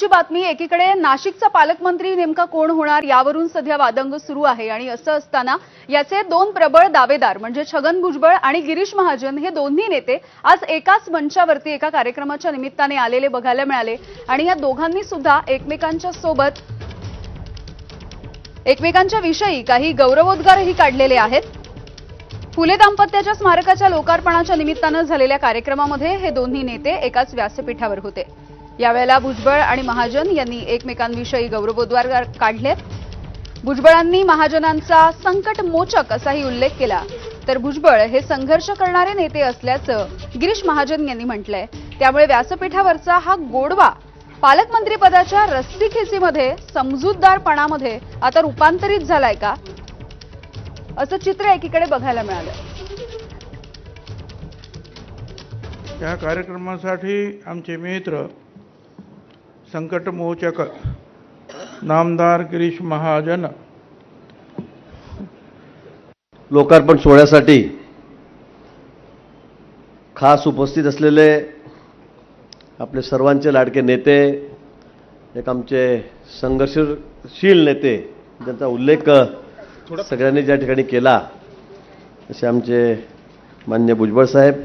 बातमी एकीकडे नाशिकचा पालकमंत्री नेमका कोण होणार यावरून सध्या वादंग सुरू आहे आणि असं असताना याचे दोन प्रबळ दावेदार म्हणजे छगन भुजबळ आणि गिरीश महाजन हे दोन्ही नेते आज एकाच मंचावरती एका कार्यक्रमाच्या निमित्ताने आलेले बघायला मिळाले. आणि या दोघांनी सुद्धा एकमेकांच्या सोबत एकमेकांच्या विषयी काही गौरवोद्गारही काढलेले आहेत. फुले दाम्पत्याच्या स्मारकाच्या लोकार्पणाच्या निमित्तानं झालेल्या कार्यक्रमामध्ये हे दोन्ही नेते एकाच व्यासपीठावर होते. यावेळेला भुजबळ आणि महाजन यांनी एकमेकांविषयी गौरवोद्वार काढलेत भुजबळांनी महाजनांचा संकट मोचक असाही उल्लेख केला. तर भुजबळ हे संघर्ष करणारे नेते असल्याचं गिरीश महाजन यांनी म्हटलंय. त्यामुळे व्यासपीठावरचा हा गोडवा पालकमंत्रीपदाच्या रस्सीखेसीमध्ये समजूतदारपणामध्ये आता रूपांतरित झालाय का? असं चित्र एकीकडे बघायला मिळालं. या कार्यक्रमासाठी आमचे मित्र संकटमोचक नामदार गिरीश महाजन. लोकार्पण सोहळ्यासाठी खास उपस्थित असलेले आपले सर्वांचे लाडके नेते एक आमचे संघर्षशील नेते ज्यांचा उल्लेख सगळ्यांनी ज्या ठिकाणी केला असे आमचे मान्य भुजबळ साहेब